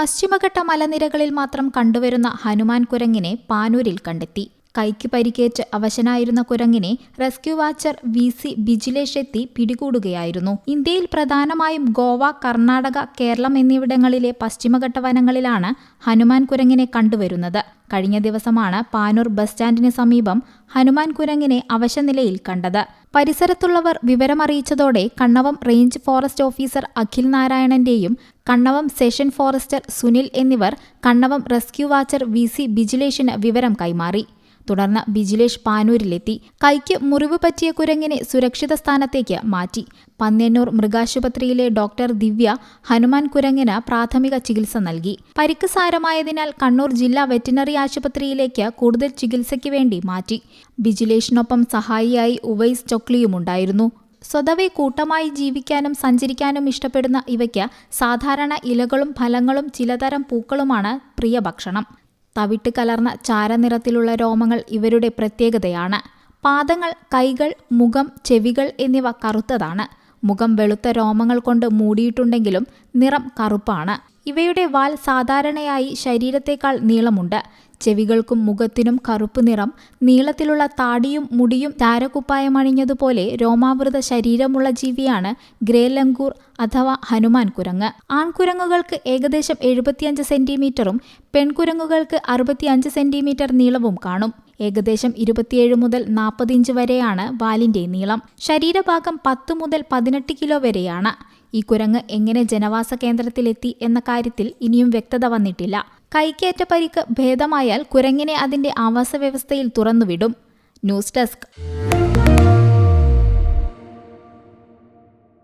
പശ്ചിമഘട്ട മലനിരകളിൽ മാത്രം കണ്ടുവരുന്ന ഹനുമാൻ കുരങ്ങിനെ പാനൂരിൽ കണ്ടെത്തി. കൈക്ക് പരിക്കേറ്റ് അവശനായിരുന്ന കുരങ്ങിനെ rescue watcher V C Bijilesh എത്തി പിടികൂടുകയായിരുന്നു. ഇന്ത്യയിൽ പ്രധാനമായും ഗോവ കർണാടക കേരളം എന്നിവിടങ്ങളിലെ പശ്ചിമഘട്ട വനങ്ങളിലാണ് ഹനുമാൻ കുരങ്ങിനെ കണ്ടുവരുന്നത്. കഴിഞ്ഞ ദിവസമാണ് പാനൂർ ബസ് സ്റ്റാൻഡിന് സമീപം ഹനുമാൻ കുരങ്ങിനെ അവശനിലയിൽ കണ്ടത്. പരിസരത്തുള്ളവർ വിവരമറിയിച്ചതോടെ Kannavam range forest officer Akhil നാരായണന്റെയും Kannavam section forester Sunil എന്നിവർ Kannavam rescue watcher V C ബിജിലേഷിന് വിവരം കൈമാറി. തുടർന്ന് ബിജിലേഷ് പാനൂരിലെത്തി. കൈക്ക് മുറിവ് പറ്റിയ കുരങ്ങിനെ സുരക്ഷിത സ്ഥാനത്തേക്ക് മാറ്റി. പന്ന്യന്നൂർ മൃഗാശുപത്രിയിലെ ഡോക്ടർ ദിവ്യ ഹനുമാൻ കുരങ്ങിന് പ്രാഥമിക ചികിത്സ നൽകി. പരിക്ക് സാരമായതിനാൽ കണ്ണൂർ ജില്ലാ വെറ്റിനറി ആശുപത്രിയിലേക്ക് കൂടുതൽ ചികിത്സയ്ക്ക് വേണ്ടി മാറ്റി. ബിജിലേഷിനൊപ്പം സഹായിയായി ഉവൈസ് ചൊക്ലിയുമുണ്ടായിരുന്നു. സ്വതവേ കൂട്ടമായി ജീവിക്കാനും സഞ്ചരിക്കാനും ഇഷ്ടപ്പെടുന്ന ഇവയ്ക്ക് സാധാരണ ഇലകളും ഫലങ്ങളും ചിലതരം പൂക്കളുമാണ് പ്രിയ ഭക്ഷണം തവിട്ട് കലർന്ന ചാരനിറത്തിലുള്ള രോമങ്ങൾ ഇവരുടെ പ്രത്യേകതയാണ്. പാദങ്ങൾ കൈകൾ മുഖം ചെവികൾ എന്നിവ കറുത്തതാണ്. മുഖം വെളുത്ത രോമങ്ങൾ കൊണ്ട് മൂടിയിട്ടുണ്ടെങ്കിലും നിറം കറുപ്പാണ്. ഇവയുടെ വാൽ സാധാരണയായി ശരീരത്തേക്കാൾ നീളമുണ്ട്. ചെവികൾക്കും മുഖത്തിനും കറുപ്പ് നിറം നീളത്തിലുള്ള താടിയും മുടിയും താരകുപ്പായമണിഞ്ഞതുപോലെ രോമാവൃത ശരീരമുള്ള ജീവിയാണ് ഗ്രേ ലങ്കൂർ അഥവാ ഹനുമാൻ കുരങ്ങ് ആൺകുരങ്ങുകൾക്ക് ഏകദേശം എഴുപത്തിയഞ്ച് സെന്റിമീറ്ററും പെൺകുരങ്ങുകൾക്ക് അറുപത്തിയഞ്ച് സെന്റിമീറ്റർ നീളവും കാണും. ഏകദേശം ഇരുപത്തിയേഴ് മുതൽ നാൽപ്പത് ഇഞ്ച് വരെയാണ് വാലിന്റെ നീളം. ശരീരഭാഗം പത്ത് മുതൽ പതിനെട്ട് കിലോ വരെയാണ്. ഈ കുരങ്ങ് എങ്ങനെ ജനവാസ കേന്ദ്രത്തിലെത്തി എന്ന കാര്യത്തിൽ ഇനിയും വ്യക്തത വന്നിട്ടില്ല. കൈക്കേറ്റ പരിക്ക് ഭേദമായാൽ കുരങ്ങിനെ അതിന്റെ ആവാസ വ്യവസ്ഥയിൽ തുറന്നുവിടും. News desk.